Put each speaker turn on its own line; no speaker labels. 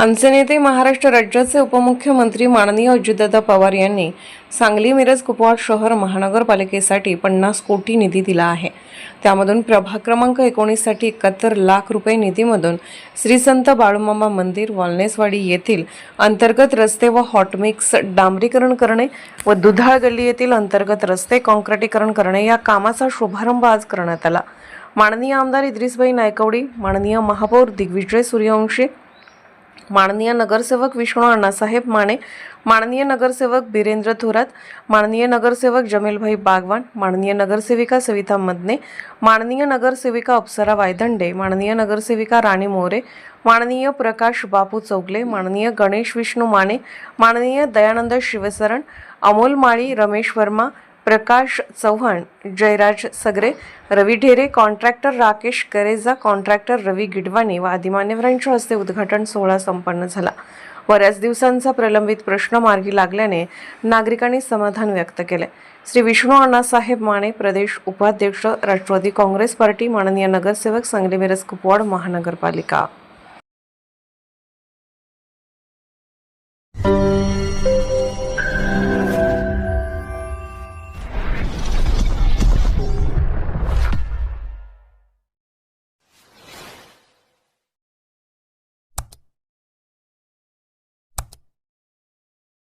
आमचे नेते महाराष्ट्र राज्याचे उपमुख्यमंत्री माननीय अजितदादा पवार यांनी सांगली मिरज कुपवाड शहर महानगरपालिकेसाठी पन्नास कोटी निधी दिला आहे. त्यामधून प्रभाग क्रमांक एकोणीससाठी एकाहत्तर लाख रुपये निधीमधून श्री संत बाळूमामा मंदिर वालनेसवाडी येथील अंतर्गत रस्ते व हॉटमिक्स डांबरीकरण करणे व दुधाळ गल्ली येथील अंतर्गत रस्ते कॉन्क्रिटीकरण करणे या कामाचा शुभारंभ आज करण्यात आला. माननीय आमदार इद्रिसबाई नायकवडी माननीय महापौर दिग्विजय सूर्यवंशी माननीय नगरसेवक विष्णू अण्णासाहेब माने माननीय नगरसेवक बिरेंद्र थोरात माननीय नगरसेवक जमीलभाई बागवान माननीय नगरसेविका सविता मदने माननीय नगरसेविका अप्सरा वायदंडे माननीय नगरसेविका राणी मोरे माननीय प्रकाश बापू चौगले माननीय गणेश विष्णू माने माननीय दयानंद शिवसरण अमोल माळी रमेश वर्मा प्रकाश चव्हाण जयराज सगरे रवी ढेरे कॉन्ट्रॅक्टर राकेश करेजा कॉन्ट्रॅक्टर रवी गिडवाणी व आदी मान्यवरांच्या हस्ते उद्घाटन सोहळा संपन्न झाला. बऱ्याच दिवसांचा प्रलंबित प्रश्न मार्गी लागल्याने नागरिकांनी समाधान व्यक्त केले. श्री विष्णू अण्णासाहेब माने प्रदेश उपाध्यक्ष राष्ट्रवादी काँग्रेस पार्टी माननीय नगरसेवक सांगली मिरज कुपवाड महानगरपालिका.